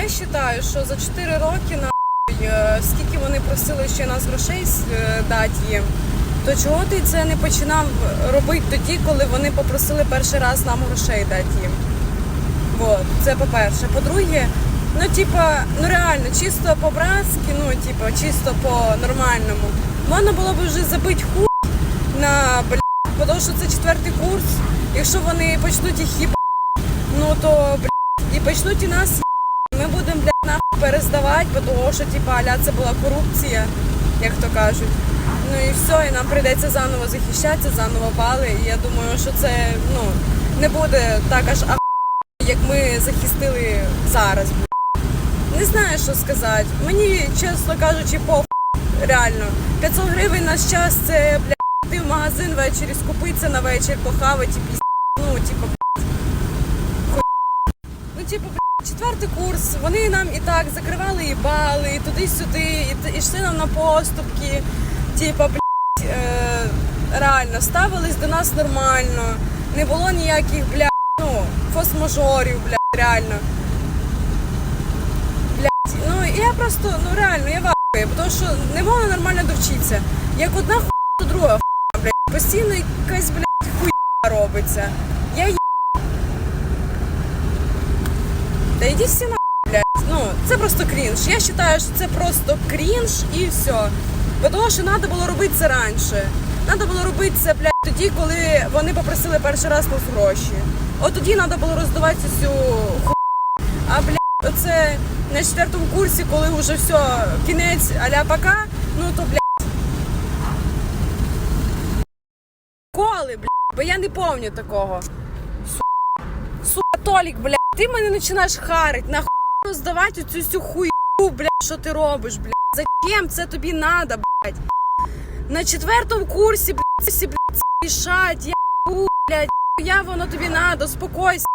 я вважаю, що за 4 роки на е, скільки вони просили ще нас грошей е, дати їм, то чого ти це не починав робити тоді, коли вони попросили перший раз нам грошей дати їм? Вот, це по-перше. По-друге, ну типа, ну реально, чисто по-братськи, ну типа, чисто по-нормальному. Можна було б вже забити хуй на блядь, тому що це четвертий курс. Якщо вони почнуть їх їбати, ну то блядь, і почнуть і нас. Ми будемо блядь, нахуй перездавати, того, що типа аля це була корупція, як то кажуть. Ну і все, і нам прийдеться заново захищатися, заново бали. І я думаю, що це ну не буде так аж ах як ми захистили зараз. Не знаю, що сказати. Мені, чесно кажучи, по реально. 500 гривень наш час це бля, йти в магазин ввечері, скупитися на вечір, похавати і піс... Ну, типу. Ну, типу, четвертий курс, вони нам і так закривали і бали, і туди-сюди, і, йшли нам на поступки. Типу, блядь, е, реально, ставились до нас нормально. Не було ніяких, бля, ну, фос-мажорів, блядь, реально. Блядь, ну я просто, ну реально, я вахую, тому що не можна нормально довчитися. Як одна хуйня, то друга хуйня, блядь. Постійно якась, блядь, хуйня робиться. Йди всі на блядь. Ну, це просто крінж. Я вважаю, що це просто крінж і все. Бо того, що треба було робити це раніше. Треба було робити це, блядь, тоді, коли вони попросили перший раз нас гроші. От тоді треба було роздавати цю ху... А блядь, оце на четвертому курсі, коли вже все, кінець аля пока, ну то блядь. Коли, блядь, бо я не пам'ятаю такого. Су- Сука, Толік, блядь, ти мене починаєш харить, нахуй роздавати цю всю хуйню, блядь, що ти робиш, блядь. Зачем це тобі надо, блядь? На четвертому курсі, блядь, всі, блядь, рішать, я, блядь, я воно тобі надо, успокойся,